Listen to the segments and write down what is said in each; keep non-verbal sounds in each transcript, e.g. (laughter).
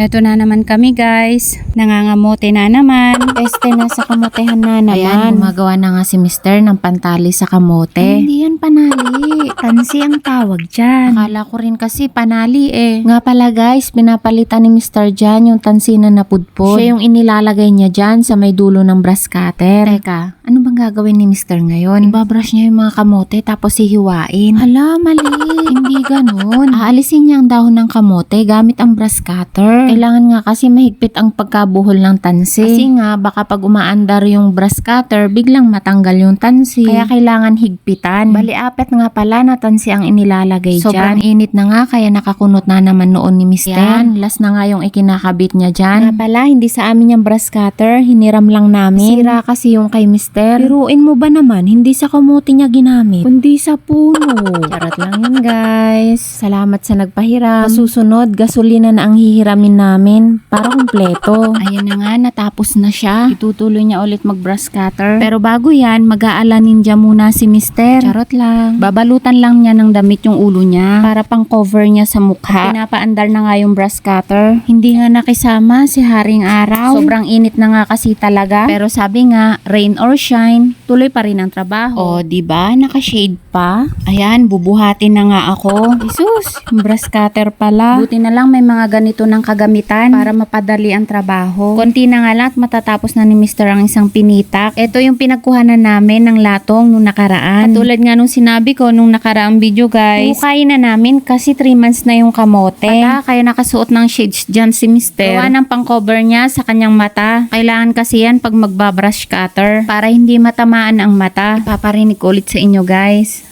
Eto na naman kami guys. Nangangamote na naman. Este nasa kamotehan na naman. Ayan, gumagawa na nga si Mister ng pantali sa kamote. Hindi yan panali. Tansi ang tawag dyan. Akala ko rin kasi panali eh. Nga pala guys, pinapalitan ni Mr. Jan yung tansina na pudpod. Siya yung inilalagay niya dyan sa may dulo ng brush cutter. Teka, ano bang gagawin ni Mr. ngayon? Ibabrush niya yung mga kamote tapos hihiwain. Hala, mali. Hindi ganun. Aalisin niya ang dahon ng kamote gamit ang brush cutter. Kailangan nga kasi mahigpit ang pagkabuhol ng tansi. Kasi nga, baka pag umaandar yung brush cutter, biglang matanggal yung tansi. Kaya kailangan higpitan. Bali, apat nga pala na tansi ang inilalagay Sobrang dyan. init na nga, kaya nakakunot na naman noon ni Mr. Yan, last na nga yung ikinakabit niya dyan. Nga pala, hindi sa amin yung brush cutter, hiniram lang namin. Sira kasi yung kay Mr. Piruin mo ba naman, hindi sa kamuti niya ginamit, kundi sa puno. (laughs) Charot lang yun guys. Salamat sa nagpahiram. Sa susunod, gasolina na ang hihiramin namin para kumpleto. (laughs) Ayan na nga, natapos na siya. Itutuloy niya ulit mag-brush cutter. Pero bago yan, mag-aalanin niya muna si Mister. Charot lang. Babalutan lang niya ng damit yung ulo niya para pang cover niya sa mukha. Pinapaandar na nga yung brush cutter. Hindi nga nakisama si Haring Araw. Sobrang init na nga kasi talaga. Pero sabi nga, rain or shine, tuloy pa rin ang trabaho. O, di ba? Naka-shade pa. Ayan, bubuhatin na nga ako. Jesus, yung brush cutter pala. Buti na lang may mga ganito ng kagamitan para mapadali ang trabaho. Konti na nga lang at matatapos na ni Mr. ang isang pinitak. Ito yung pinagkuhanan namin ng latong nung nakaraan. Katulad nga nung sinabi ko nung nakaraang video guys. Hukayin na namin kasi 3 months na yung kamote. Pala, kaya nakasuot ng shades dyan si Mr. Gawa ng pang-cover niya sa kanyang mata. Kailangan kasi yan pag magbabrush cutter para hindi matamaan ang mata. Ipaparinig ko ulit sa inyo guys.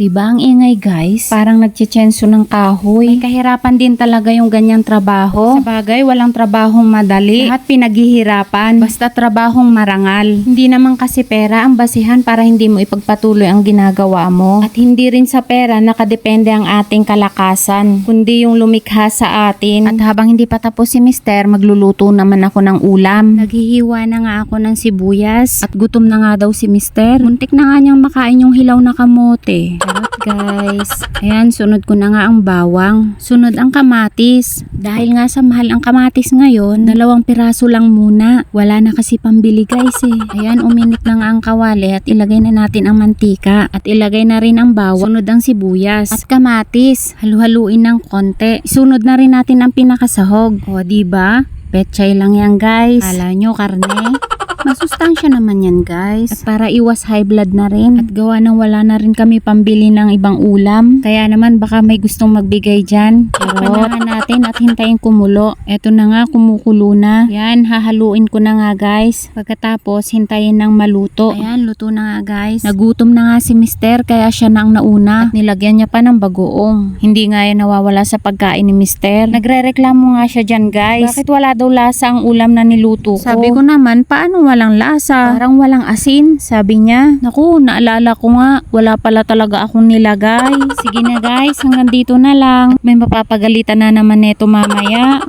Diba ang ingay guys? Parang nagchichenso ng kahoy. May kahirapan din talaga yung ganyang trabaho. Sa bagay, walang trabahong madali. Lahat pinaghihirapan. Basta trabahong marangal. Hindi naman kasi pera ang basihan para hindi mo ipagpatuloy ang ginagawa mo. At hindi rin sa pera nakadepende ang ating kalakasan. Kundi yung lumikha sa atin. At habang hindi pa tapos si Mister, magluluto naman ako ng ulam. Naghihiwa na nga ako ng sibuyas. At gutom na nga daw si Mister. Muntik na nga niyang makain yung hilaw na kamote. Guys. Ayan, sunod ko na nga ang bawang. Sunod ang kamatis. Dahil nga sa mahal ang kamatis ngayon, dalawang piraso lang muna. Wala na kasi pambili guys eh. Ayan, uminit na nga ang kawali at ilagay na natin ang mantika. At ilagay na rin ang bawang. Sunod ang sibuyas. At kamatis. Halu-haluin ng konti. Sunod na rin natin ang pinakasahog. O, ba? Petchay lang yan guys. Kala nyo karne? Masustansya naman yan guys. At para iwas high blood na rin. At gawa nang wala na rin kami pambili ng ibang ulam. Kaya naman baka may gustong magbigay dyan. Panahan natin at hintayin kumulo. Eto na nga kumukulo na. Yan hahaluin ko na nga guys. Pagkatapos hintayin ng maluto. Ayan luto na nga guys. Nagutom na nga si mister kaya siya na ang nauna. At nilagyan niya pa ng bagoong. Hindi nga yan nawawala sa pagkain ni mister. Nagre-reklamo nga siya dyan guys. Bakit wala daw lasa ang ulam na niluto ko? Sabi ko naman paano walang lasa? Parang walang asin, sabi niya. Naku, naalala ko nga, wala pala talaga akong nilagay. Sige na guys, hanggang dito na lang. May mapapagalitan na naman neto mamaya.